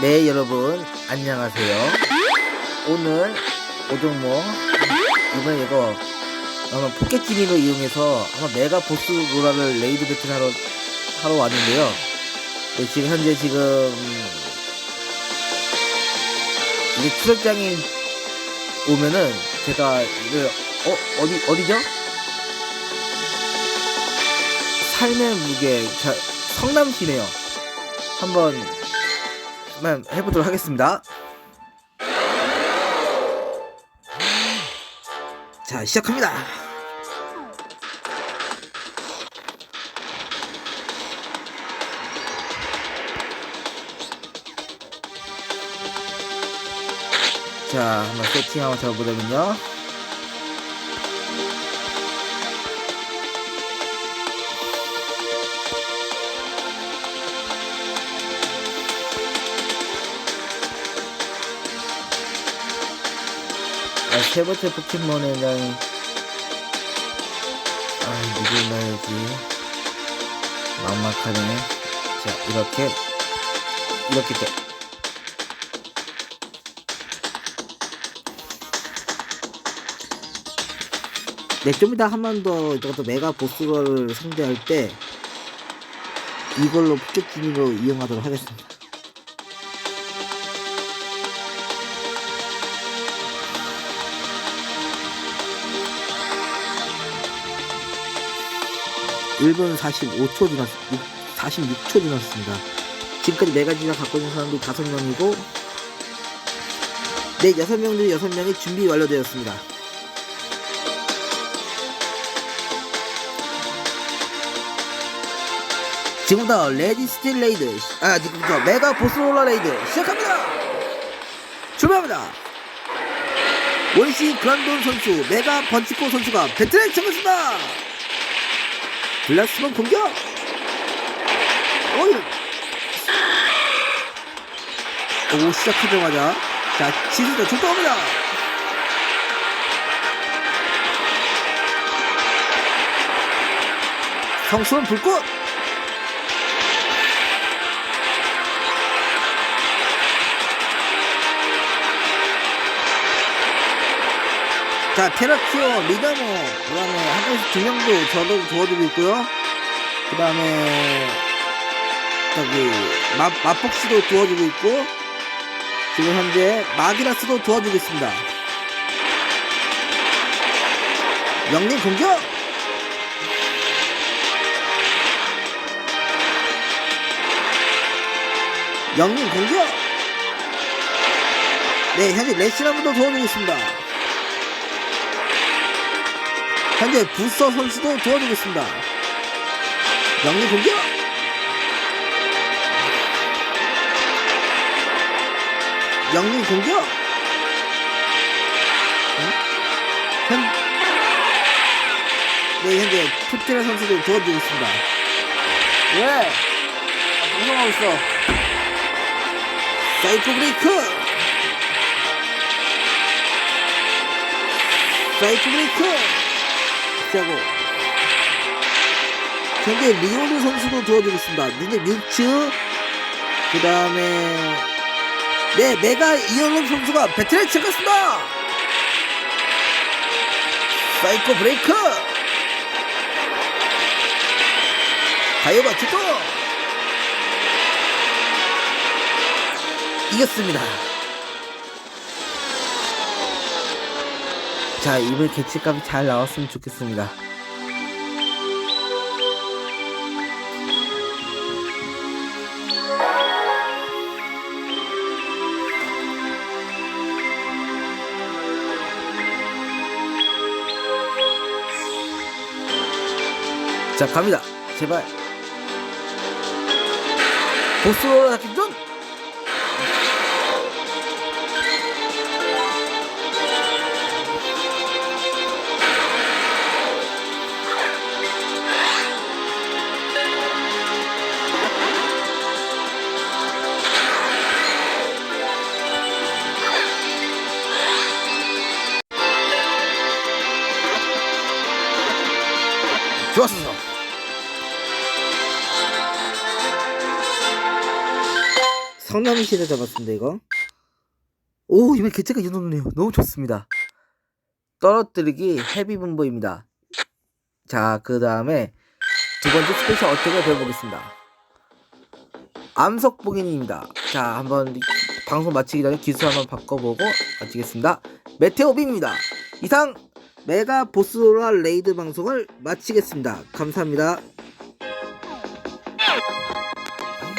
네 여러분. 안녕하세요. 오늘 오종모 이번에 이거 아마 포켓지니로 이용해서 아마 메가 보스 로라를 레이드 배틀 하러 하러 왔는데요. 네, 지금 현재 지금 이게 출혈장이 오면은 제가 이걸 어 어디 어디죠? 삶의 무게 자, 성남시네요. 한번 한번 해보도록 하겠습니다. 자, 시작합니다. 자, 한번 세팅 한번 잡아보자면요. 아, 세 번째 포켓몬에는 아, 누굴 넣어야지. 막막하네. 자, 이렇게, 이렇게 돼. 네, 좀 이따 한 번 더 이것도 메가 보스를 상대할 때 이걸로 포켓진으로 이용하도록 하겠습니다. 일분 45초 지났, 46초 지났습니다. 지금까지 메가지가 갖고 있는 사람들이 5명이고, 네, 6명 중 6명이 준비 완료되었습니다. 지금부터 레디 스틸 레이드, 아, 지금부터 메가 보스 롤러 레이드 시작합니다! 출발합니다! 원시 그란돈 선수, 메가 번치코 선수가 배틀에 참가했습니다! 블라스만 공격! 어이! 오, 시작하자마자. 자, 지수자 출동합니다! 성스러운 불꽃! 자, 테라키오, 리다모, 그 다음에 한국에서 두 명도 저도 도와주고 있고요. 그 다음에, 저기, 마, 마폭씨도 도와주고 있고, 지금 현재 마기라스도 도와주고 있습니다. 영린 공격! 영린 공격! 네, 현재 레시나무도 도와주고 있습니다. 현재 부서 선수도 도와주고 있습니다. 영리 공격! 영리 공격! 응? 현, 네, 현재 푸테라 선수도 도와주고 있습니다. 왜? 아, 방송하고 있어. 사이코 브레이크! 사이코 브레이크! 시작하고 현재 리오르 선수도 도와주고 있습니다. 현재 뮤츠 그 다음에 네 메가 이얼론 선수가 배틀에 찍었습니다. 사이코 브레이크 가요가 주도 이겼습니다. 자, 이번 개체값이 잘 나왔으면 좋겠습니다. 자, 갑니다. 제발. 보스로 잡기 전! 좋았어. 성남이 시대 잡았습니다 이거. 오 이번 개체가 이 정도네요. 너무 좋습니다. 떨어뜨리기 헤비 분보입니다. 자 그 다음에 두 번째 스페셜 어택을 배워보겠습니다. 암석 봉인입니다. 자 한번 방송 마치기 전에 기술 한번 바꿔보고 마치겠습니다. 메테오빔입니다. 이상 메가 보스로라 레이드 방송을 마치겠습니다. 감사합니다